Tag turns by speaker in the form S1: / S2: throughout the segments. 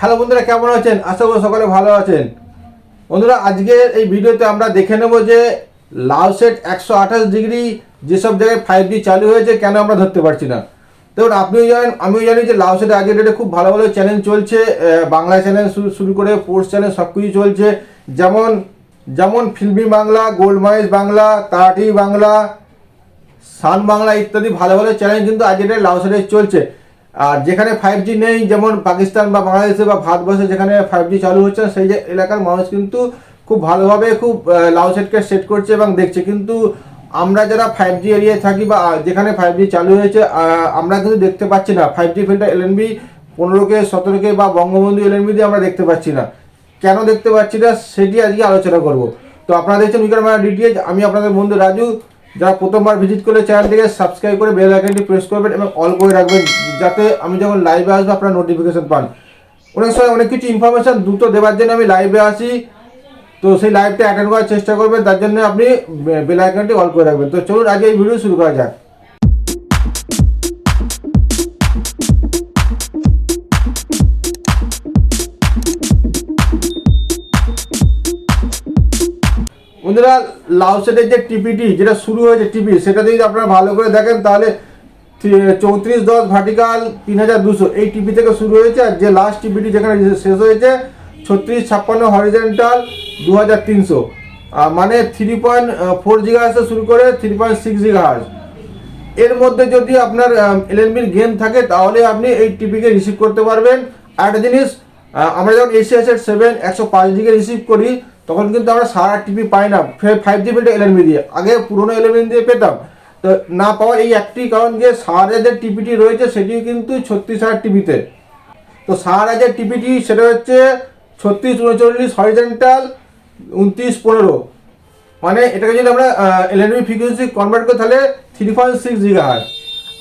S1: Hello বন্ধুরা, কেমন আছেন? আশা করি সকলে ভালো আছেন। বন্ধুরা, আজকে এই ভিডিওতে আমরা দেখে নেব যে লাউ সেট একশো আঠাশ ডিগ্রি যেসব জায়গায় ফাইভ জি চালু হয়েছে, কেন আমরা ধরতে পারছি না? দেখুন, আপনিও জানেন, আমিও জানি যে লাউ সেটে আজকের ডেটে খুব ভালো ভালো চ্যানেল চলছে বাংলা চ্যানেল শুরু করে স্পোর্টস চ্যানেল সব কিছু চলছে। যেমন যেমন ফিল্মি বাংলা গোল্ড মাইজ বাংলা তারাটি বাংলা সান বাংলা ইত্যাদি ভালো ভালো চ্যানেল কিন্তু আজ লাউ লাউসারে চলছে। আর যেখানে ফাইভ জি নেই, যেমন পাকিস্তান বা বাংলাদেশে বা ভারতবর্ষে যেখানে ফাইভ জি চালু হচ্ছে, সেই যে এলাকার মানুষ কিন্তু খুব ভালোভাবে খুব লাউসেটকে সেট করছে এবং দেখছে। কিন্তু আমরা যারা ফাইভ জি এরিয়ায় থাকি বা যেখানে ফাইভ জি চালু হয়েছে আমরা কিন্তু দেখতে পাচ্ছি না। ফাইভ জি ফিল্টার এলএনবি পনেরোকে, সতেরোকে বা বঙ্গবন্ধু এলএনবি দিয়ে আমরা দেখতে পাচ্ছি না। কেন দেখতে পাচ্ছি না? সেটি আজকে আলোচনা করব। তো আপনারা দেখছেন উইকার মারা ডিটিএচ আমি আপনাদের বন্ধু রাজু। যারা প্রথমবার ভিজিট করলে চ্যানেলটিকে সাবস্ক্রাইব করে বেল আইকনটি প্রেস করবেন এবং অল করে রাখবেন, যাতে আমি যখন লাইভে আসব আপনার নোটিফিকেশন পান। অনেক সময় অনেক কিছু ইনফরমেশান দ্রুত দেওয়ার জন্য আমি লাইভে আসি। তো সেই লাইভটা অ্যাটেন্ড করার চেষ্টা করবেন, তার জন্য আপনি বেল আইকনটি অল করে রাখবেন। তো চলুন আগে এই ভিডিও শুরু করা যাক। বন্ধুরা, লাউ সেটের যে টিপিটি, যেটা শুরু হয়েছে টিপি, সেটা যদি আপনারা ভালো করে দেখেন, তাহলে চৌত্রিশ দশ ভার্টিকাল তিন হাজার দুশো। এই টিপি থেকে শুরু হয়েছে, আর যে লাস্ট টিপিটি যেখানে শেষ হয়েছে, ছত্রিশ ছাপ্পান্ন হরিজেন্টাল দু হাজার তিনশো। মানে থ্রি পয়েন্ট ফোর জিগাহার্সে শুরু করে থ্রি পয়েন্ট সিক্স জিগাহার্স এর মধ্যে যদি আপনার এলএনবির গেম থাকে, তাহলে আপনি এই টিপিকে রিসিভ করতে পারবেন। আর একটা জিনিস আমরা যখন এর সেভেন একশো পাঁচ দিকে রিসিভ করি তখন কিন্তু আমরা সারা টিভি পাই না। ফাইভ জি বিলটা এলএনবি দিয়ে। আগে পুরোনো এলএনবি দিয়ে পেতাম। তো না পাওয়ার এই একটি কারণ যে সারা যে টিপিটি রয়েছে সেটি কিন্তু ছত্রিশ হাজার টিভিতে তো। সারা যে টিভিটি সেটা হচ্ছে ছত্রিশ, উনচল্লিশ হরিজেন্টাল উনত্রিশ, পনেরো। মানে এটাকে যদি আমরা এলএনবি ফ্রিকোয়েন্সি কনভার্ট করি তাহলে থ্রি পয়েন্ট সিক্স জিগাহার্স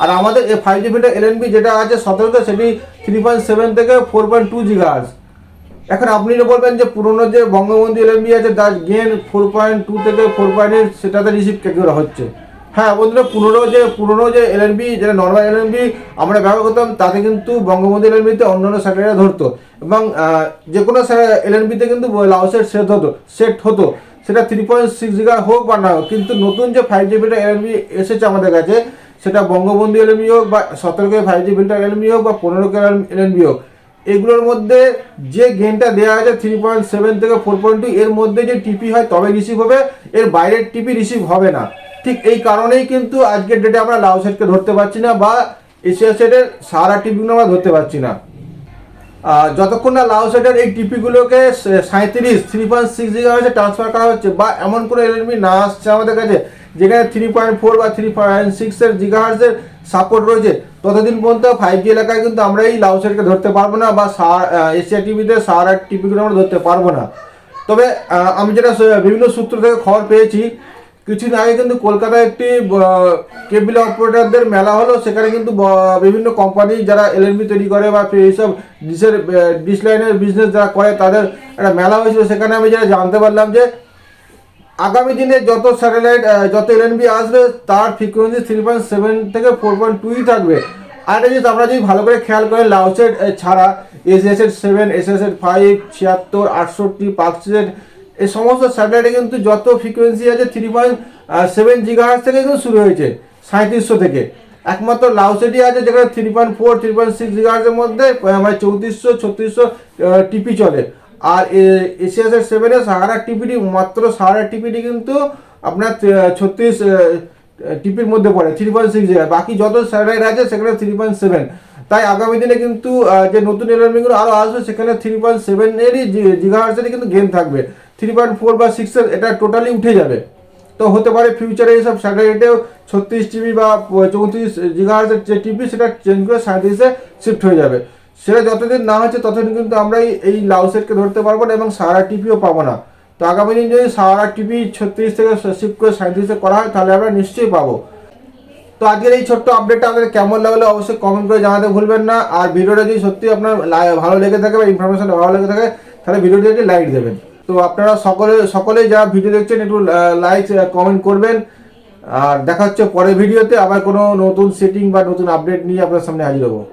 S1: আর আমাদের এই ফাইভ জি ফিল্টার এলএনবি যেটা আছে সতেরোতে সেটি থ্রি পয়েন্ট সেভেন থেকে ফোর পয়েন্ট টু জিগাহার্স এখন আপনি বলবেন যে পুরনো যে বঙ্গবন্ধু এলএনবি আছে তার গেন ফোর পয়েন্ট টু থেকে ফোর পয়েন্ট এইট সেটাতে রিসিভ কে করা হচ্ছে? হ্যাঁ বন্ধুরা, পুরনো যে, পুরোনো যে এলএনবি যেটা নর্মাল এলএনবি আমরা ব্যবহার করতাম, তাতে কিন্তু বঙ্গবন্ধু এলএনবিতে অন্যান্য স্যাটেলাইট ধরতো। এবং যে কোনো এলএনবিতে কিন্তু লাউসের সেট হতো সেট হতো। সেটা থ্রি পয়েন্ট সিক্স জিগা হোক বা না হোক, কিন্তু নতুন যে ফাইভ জি ফিল্টার এলএনবি এসেছে আমাদের কাছে, সেটা বঙ্গবন্ধু এলএনবি হোক বা সতেরো কে ফাইভ জি ফিল্টার এলএনবি হোক বা পনেরোকে এলএনবি হোক এগুলোর মধ্যে যে গেমটা দেওয়া আছে থ্রি পয়েন্ট সেভেন থেকে ফোর পয়েন্ট টু এর মধ্যে যে টিপি হয় তবে রিসিভ হবে, এর বাইরের টিপি রিসিভ হবে না। ঠিক এই কারণেই কিন্তু আজকের ডেটে আমরা লাউ সেটকে ধরতে পারছি না বা এশিয়া সেটের সারা টিপিগুলো আমরা ধরতে পারছি না। যতক্ষণ না লাউ সেটের এই টিপিগুলোকে সাঁত্রিশ থ্রি পয়েন্ট সিক্স জিগাহার্সে ট্রান্সফার করা হচ্ছে বা এমন কোনো এলএনবি না আসছে আমাদের কাছে, যেখানে থ্রি পয়েন্ট ফোর বা থ্রি পয়েন্ট সিক্সের জিগাহার্সের সাপোর্ট রয়েছে। ততদিন পর্যন্ত ফাইভ জি এলাকায় কিন্তু আমরা এই লাউ সেটকে ধরতে পারব না বা সার এশিয়া টিভিতে সার সারা টিপিগুলো আমরা ধরতে পারব না। তবে আমি যেটা বিভিন্ন সূত্র থেকে খবর পেয়েছি কিছুদিন আগে কিন্তু কলকাতায় একটি কেবিল অপারেটরদের মেলা হলো। সেখানে কিন্তু বিভিন্ন কোম্পানি যারা এলএনবি তৈরি করে বা এইসব ডিসের ডিস লাইনের বিজনেস যারা করে, তাদের একটা মেলা হয়েছিল। সেখানে আমি যেটা জানতে পারলাম যে আগামী দিনে যত স্যাটেলাইট যত এলএনবি আসবে তার ফ্রিকোয়েন্সি থ্রি পয়েন্ট সেভেন থেকে ফোর পয়েন্ট টুই থাকবে। আর জিনিস আমরা যদি ভালো করে খেয়াল করি লাউসেট ছাড়া এস এস এর সেভেন এস এস এর ফাইভ ছিয়াত্তর আটষট্টি পাঁচশেট এই সমস্ত স্যাটেলাইটে কিন্তু যত ফ্রিকোয়েন্সি আছে থ্রি পয়েন্ট সেভেন জিগাহার্স থেকে কিন্তু শুরু হয়েছে সাঁত্রিশশো থেকে। একমাত্র লাউসেটই আছে যেখানে three point four three point six জিগাহার্সের মধ্যে আহ, মানে চৌত্রিশশো ছত্রিশশো টিপি চলে। আর এসিয়াস এর সেভেনে সাহারা টিপিটি মাত্র সাহারা টিপিটি কিন্তু আপনার ছত্রিশ টিপির মধ্যে পড়ে থ্রি পয়েন্ট সিক্স বাকি যত স্যাটেলাইট আছে, সেখানে থ্রি পয়েন্ট সেভেন তাই আগামী দিনে কিন্তু যে নতুন এলএনবিগুলো আরও আসবে, সেখানে থ্রি পয়েন্ট সেভেনেরই জিগাহার্সেরই কিন্তু গেম থাকবে। থ্রি পয়েন্ট ফোর বা সিক্সের এটা টোটালি উঠে যাবে। তো হতে পারে ফিউচারে এইসব স্যাটেলাইটেও ছত্রিশ টিবি বা চৌত্রিশ জিগাহার্সের যে টিপি সেটা চেঞ্জ করে সাঁত্রিশে শিফট হয়ে যাবে। সেটা যতদিন না হচ্ছে ততদিন কিন্তু আমরা এই- এই লাউসেটকে ধরতে পারব না এবং সারা টিপিও পাবো না। তো আগামী দিন যদি সারা টিপি ছত্রিশ থেকে শিফট করে সাঁত্রিশে করা হয়, তাহলে আমরা নিশ্চয়ই পাবো। তো আজকের এই ছোট্ট আপডেটটা আপনাদের কেমন লাগল অবশ্যই কমেন্ট করে জানাতে ভুলবেন না। আর ভিডিওটা যদি সত্যি আপনার ভালো লেগে থাকে বা ইনফরমেশন ভালো লেগে থাকে, তাহলে ভিডিওটি একটি লাইক দেবেন। তো আপনারা সকলে, সকলেই যারা ভিডিও দেখছেন, একটু লাইক কমেন্ট করবেন। আর দেখা হচ্ছে পরের ভিডিওতে আবার কোনো নতুন সেটিং বা নতুন আপডেট নিয়ে আপনার সামনে হাজির হব।